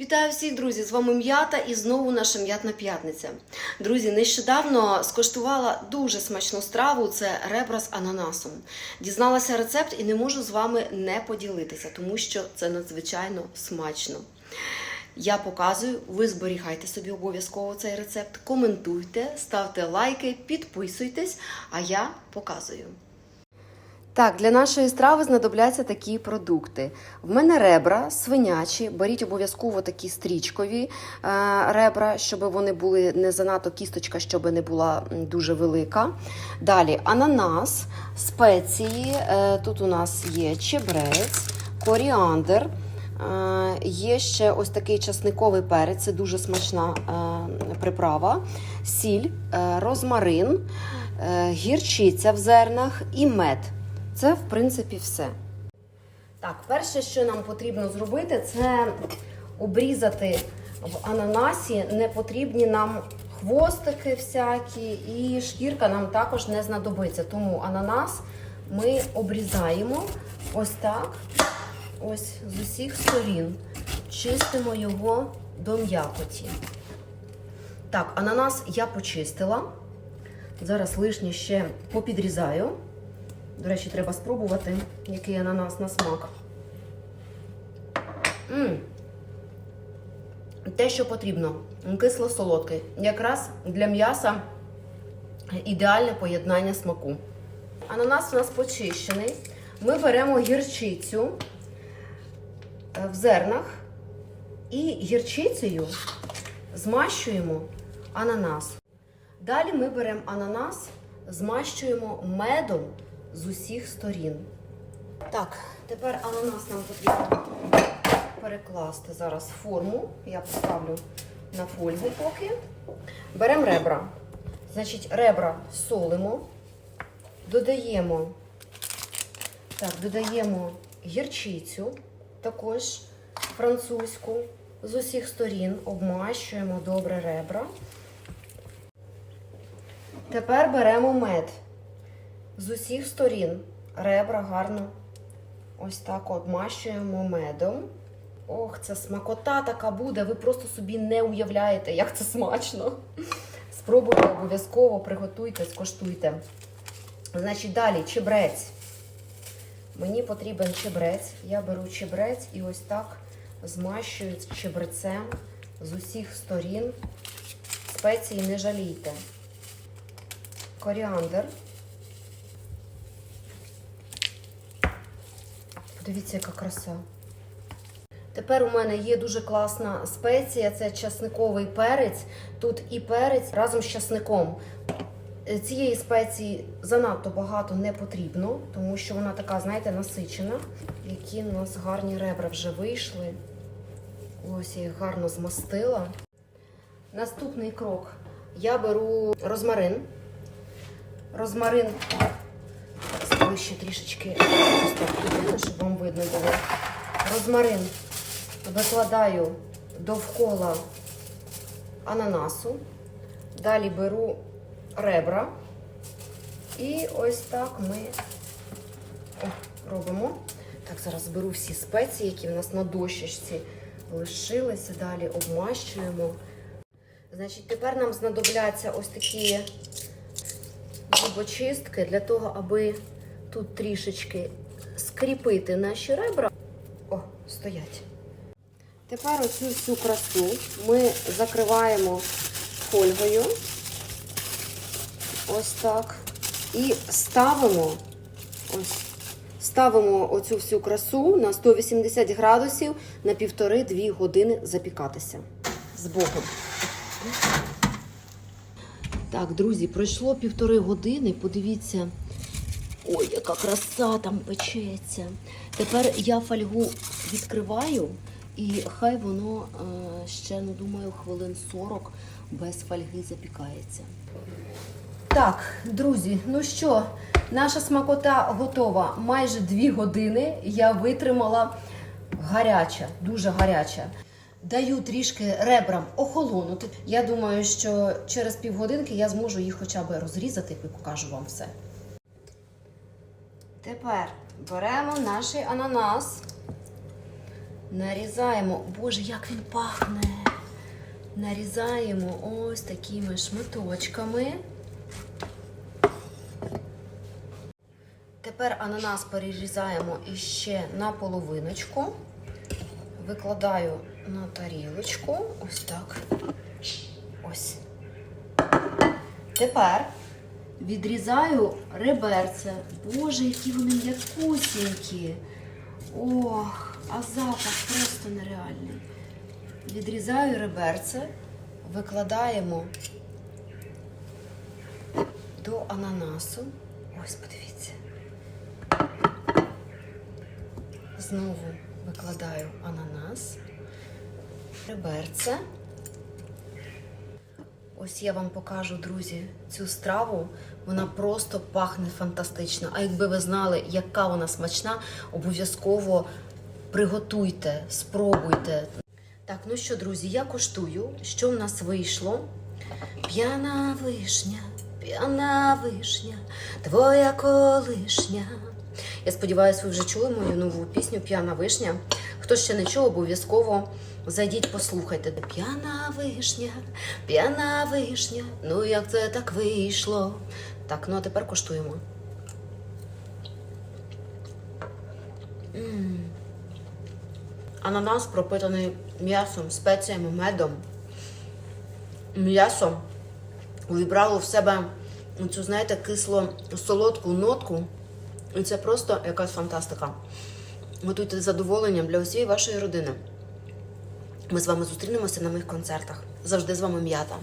Вітаю всіх, друзі! З вами м'ята і знову наша м'ятна п'ятниця. Друзі, нещодавно скоштувала дуже смачну страву це ребра з ананасом. Дізналася рецепт і не можу з вами не поділитися, тому що це надзвичайно смачно. Я показую, ви зберігайте собі обов'язково цей рецепт, коментуйте, ставте лайки, підписуйтесь, а я показую. Так, для нашої страви знадобляться такі продукти. В мене ребра свинячі. Беріть обов'язково такі стрічкові е, ребра, щоб вони були не занадто кісточка, щоб не була дуже велика. Далі ананас, спеції. Е, тут у нас є чебрець, коріандр. Е, Є ще ось такий часниковий перець, це дуже смачна приправа, сіль, розмарин, гірчиця в зернах і мед. Це, в принципі, все. Так, перше, що нам потрібно зробити, це обрізати в ананасі непотрібні нам хвостики всякі, і шкірка нам також не знадобиться. Тому ананас ми обрізаємо ось так, ось з усіх сторін. Чистимо його до м'якоті. Так, ананас я почистила. Зараз лишнє ще попідрізаю. До речі, треба спробувати, який ананас на смак. м Те, що потрібно. Кисло-солодкий. Якраз для м'яса ідеальне поєднання смаку. Ананас у нас почищений. Ми беремо гірчицю е, в зернах і гірчицею змащуємо ананас. Далі ми беремо ананас, змащуємо медом з усіх сторін. Так, тепер ананас нам потрібно перекласти зараз форму. Я поставлю на фольгу поки. Беремо ребра. Значить, ребра солимо, додаємо, так, додаємо гірчицю, також французьку, з усіх сторін обмащуємо добре ребра. Тепер беремо мед з усіх сторін ребра гарно ось так обмащуємо медом. Ох, це смакота така буде. Ви просто собі не уявляєте, як це смачно. Спробуйте обов'язково, приготуйте, скоштуйте. Значить, далі чебрець. Мені потрібен чебрець. Я беру чебрець і ось так змащую чебрецем з усіх сторін. Спеції не жалійте. Коріандр. Подивіться, яка краса. Тепер у мене є дуже класна спеція, це часниковий перець. Тут і перець разом з часником. Е, Цієї спеції занадто багато не потрібно, тому що вона така, знаєте, насичена. Які у нас гарні ребра вже вийшли. Ось я їх гарно змастила. Наступний крок. Я беру розмарин. Розмарин ще трішечки туди, щоб вам видно було. Розмарин викладаю довкола ананасу. Далі беру ребра. І ось так ми О, робимо. Так, зараз беру всі спеції, які в нас на дощечці лишилися. Далі обмащуємо. Значить, тепер нам знадобляться ось такі зубочистки для того, аби тут трішечки скріпити наші ребра. О, стоять. Тепер оцю всю красу ми закриваємо фольгою. Ось так. І ставимо ось. Ставимо оцю всю красу на 180 градусів на півтори-дві години запікатися. З Богом. Так, друзі, пройшло півтори години. Подивіться, ой, яка краса там печеться. Тепер я фольгу відкриваю, і хай воно е, ще, ну думаю, хвилин 40 без фольги запікається. Так, друзі, ну що, наша смакота готова. Майже дві години я витримала гаряча, дуже гаряча. Даю трішки ребрам охолонути. Я думаю, що через півгодинки я зможу їх хоча б розрізати і покажу вам все. Тепер беремо наш ананас, Нарізаємо. Боже, як він пахне. Нарізаємо ось такими шматочками. Тепер ананас перерізаємо іще на половиночку. Викладаю на тарілочку. Ось так. Ось. Тепер відрізаю реберце. Боже, які вони м'якусінькі. Ох, а запах просто нереальний. Відрізаю реберце, викладаємо до ананасу. Ось, подивіться. Знову викладаю ананас, реберце. Ось я вам покажу, друзі, цю страву. Вона просто пахне фантастично. А якби ви знали, яка вона смачна, обов'язково приготуйте, спробуйте. Так, ну що, друзі, я коштую, що в нас вийшло. П'яна вишня, п'яна вишня, твоя колишня. Я сподіваюся, ви вже чули мою нову пісню П'яна вишня. Хто ще не чув, обов'язково зайдіть, послухайте. П'яна вишня, п'яна вишня. Ну як це так вийшло? Так, ну а тепер коштуємо. Ананас пропитаний м'ясом, спеціями, медом. М'ясо увібрало в себе цю, знаєте, кисло-солодку нотку. І це просто якась фантастика. Готуйте з задоволенням для усієї вашої родини. Ми з вами зустрінемося на моїх концертах. Завжди з вами м'ята.